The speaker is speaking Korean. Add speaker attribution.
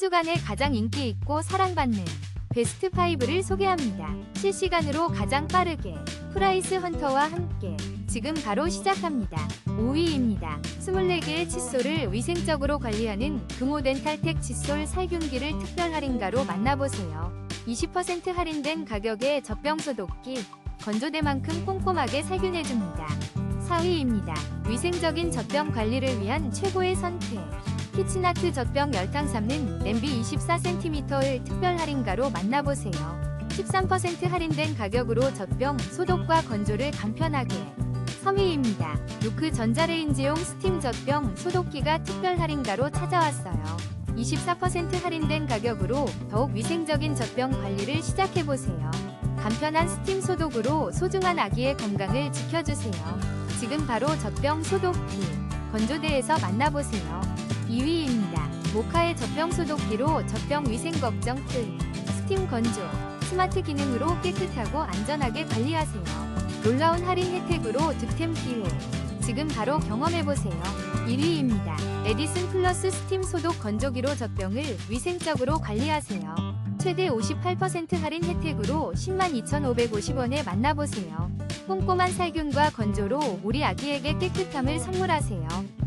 Speaker 1: 주간에 가장 인기 있고 사랑받는 베스트 5를 소개합니다. 실시간으로 가장 빠르게 프라이스 헌터와 함께 지금 바로 시작합니다. 5위입니다. 24개의 칫솔을 위생적으로 관리하는 금호덴탈텍 칫솔 살균기를 특별 할인가로 만나보세요. 20% 할인된 가격에 젖병 소독기, 건조대만큼 꼼꼼하게 살균해줍니다. 4위입니다. 위생적인 젖병 관리를 위한 최고의 선택. 키친아트 젖병 열탕 삶는 냄비 24cm를 특별 할인가로 만나보세요. 13% 할인된 가격으로 젖병 소독과 건조를 간편하게. 3위입니다. 루크 전자레인지용 스팀 젖병 소독기가 특별 할인가로 찾아왔어요. 24% 할인된 가격으로 더욱 위생적인 젖병 관리를 시작해보세요. 간편한 스팀 소독으로 소중한 아기의 건강을 지켜주세요. 지금 바로 젖병 소독기 건조대에서 만나보세요. 2위입니다. 모카의 젖병 소독기로 젖병 위생 걱정 끝. 스팀 건조, 스마트 기능으로 깨끗하고 안전하게 관리하세요. 놀라운 할인 혜택으로 득템 기회. 지금 바로 경험해보세요. 1위입니다. 에디슨 플러스 스팀 소독 건조기로 젖병을 위생적으로 관리하세요. 최대 58% 할인 혜택으로 102,550원에 만나보세요. 꼼꼼한 살균과 건조로 우리 아기에게 깨끗함을 선물하세요.